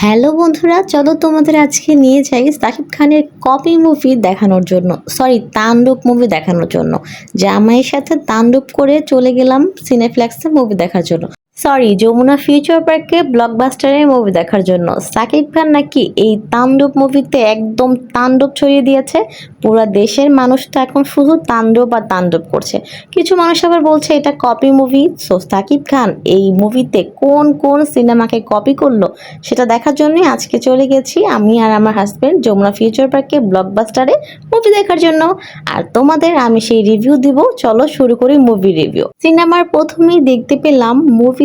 Hello বন্ধুরা, চলো তোমাদের আজকে নিয়ে যাই সাকিব খানের কপি মুভি দেখানোর জন্য সরি তাণ্ডব মুভি দেখানোর জন্য। জামাইয়ের সাথে তাণ্ডব করে চলে গেলাম সিনেফ্লেক্সে মুভি দেখার জন্য। সরি যমুনা ফিউচার পার্কে ব্লকবাস্টারে মুভি দেখার জন্য। সাকিব খান নাকি এই তাণ্ডব মুভিতে একদম তাণ্ডব ছড়িয়ে দিয়েছে। পুরো দেশের মানুষ তো এখন শুধু তাণ্ডব আর তাণ্ডব করছে। কিছু মানুষ আবার বলছে, এটা copy movie so Shakib Khan এই মুভিতে কোন কোন সিনেমাকে কপি করল, সেটা দেখার জন্যই আজকে চলে গেছি আমি আর আমার হাজব্যান্ড যমুনা ফিউচার পার্কে ব্লকবাস্টারে মুভি দেখার জন্য। আর তোমাদের আমি সেই রিভিউ দিব। চলো শুরু করি মুভি রিভিউ সিনেমার প্রথমেই দেখতে পেলাম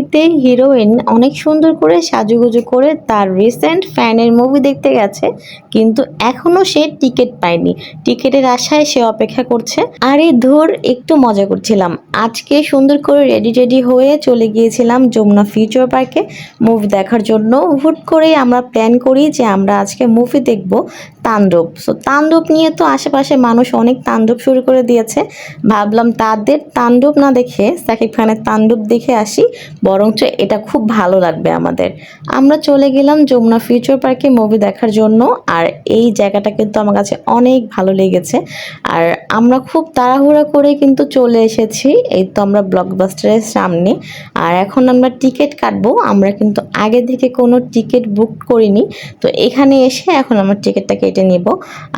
মুভিতে হিরোইন অনেক সুন্দর করে সাজুগুজু করে তার রিসেন্ট ফ্যানের মুভি দেখতে গেছে, কিন্তু এখনও সে টিকিট পায়নি। টিকিটের আশায় সে অপেক্ষা করছে। আরে ধর, একটু মজা করছিলাম। আজকে সুন্দর করে রেডি রেডি হয়ে চলে গিয়েছিলাম যমুনা ফিউচার পার্কে মুভি দেখার জন্য। হুট করেই আমরা প্ল্যান করি যে আমরা আজকে মুভি দেখব তাণ্ডব। সো তাণ্ডব নিয়ে তো আশেপাশে মানুষ অনেক তাণ্ডব শুরু করে দিয়েছে। ভাবলাম তাদের তাণ্ডব না দেখে, সাকিব খানের তাণ্ডব দেখে আসি। বরঞ্চ এটা খুব ভালো লাগবে আমাদের। আমরা চলে গেলাম যমুনা ফিউচার পার্কে মুভি দেখার জন্য, আর এই জায়গাটা কিন্তু আমার কাছে অনেক ভালো লেগেছে। আর আমরা খুব তাড়াহুড়া করে কিন্তু চলে এসেছি, এই তো আমরা ব্লকবাস্টারের সামনে। আর এখন আমরা টিকিট কাটবো, আমরা কিন্তু আগে থেকে কোনো টিকিট বুক করিনি, তো এখানে এসে এখন আমার টিকিটটা কেটে নিব।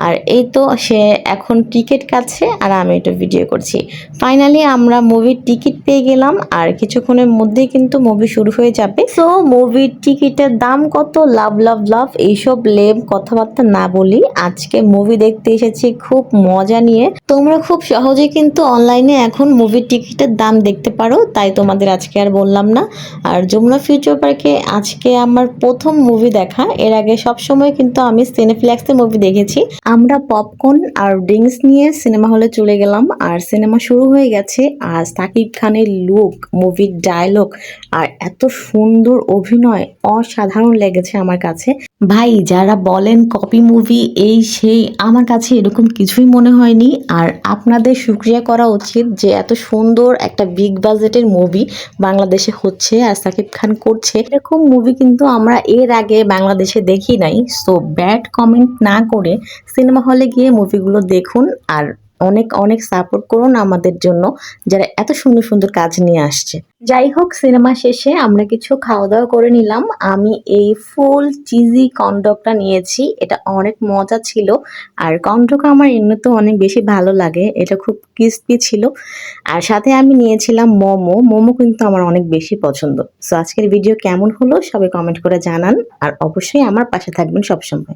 আর এই তো সে এখন টিকিট কাটছে, আর আমি একটু ভিডিও করছি। ফাইনালি আমরা মুভির টিকিট পেয়ে গেলাম, আর কিছুক্ষণের মধ্যেই কিন্তু মুভি শুরু হয়ে যাবে। সো মুভির টিকিটের দাম কত? লাভ লাভ লাভ এইসব লেম কথাবার্তা না বলি। আজকে মুভি দেখতে এসেছি, খুব মজা নিয়ে। তোমরা খুব সহজে কিন্তু অনলাইনে এখন মুভির টিকিটের দাম দেখতে পারো, তাই তোমাদের আজকে আর বললাম না। আর যমুনা ফিউচার পার্কে আজকে আমার প্রথম মুভি দেখা। এর আগে সব সময় কিন্তু আমি সিনেফ্লেক্সে মুভি দেখেছি। আমরা পপকর্ন আর ড্রিঙ্কস নিয়ে সিনেমা হলে চলে গেলাম। আর সিনেমা শুরু হয়ে গেছে আর সাকিব খানের লুক মুভির ডায়লগ আর এত সুন্দর অভিনয় অসাধারণ লেগেছে আমার কাছে। ভাই, যারা বলেন কপি মুভি এই সেই, আমার কাছে এরকম কিছুই মনে হয়নি। আর আপনাদের শুক্রিয়া করা উচিত যে এত সুন্দর একটা বিগ বাজেটের মুভি বাংলাদেশে হচ্ছে আর সাকিব খান করছে। এরকম মুভি কিন্তু আমরা এর আগে বাংলাদেশে দেখি নাই। সো ব্যাড কমেন্ট না করে সিনেমা হলে গিয়ে মুভিগুলো দেখুন। আর অনেক অনেক সাপোর্ট করুন আমাদের জন্য, যারা এত সুন্দর সুন্দর কাজ নিয়ে আসছে। যাই হোক, সিনেমা শেষে আমরা কিছু খাওয়া দাওয়া করে নিলাম। আমি এই ফুল চিজি কন্ডকটা নিয়েছি। এটা অনেক মজা ছিল। আর কন্ডক আমার এমনিতেও অনেক বেশি ভালো লাগে। এটা খুব ক্রিস্পি ছিল। আর সাথে আমি নিয়েছিলাম মোমো। মোমো কিন্তু আমার অনেক বেশি পছন্দ। সো আজকের ভিডিও কেমন হলো সবাই কমেন্ট করে জানান। আর অবশ্যই আমার পাশে থাকবেন সবসময়।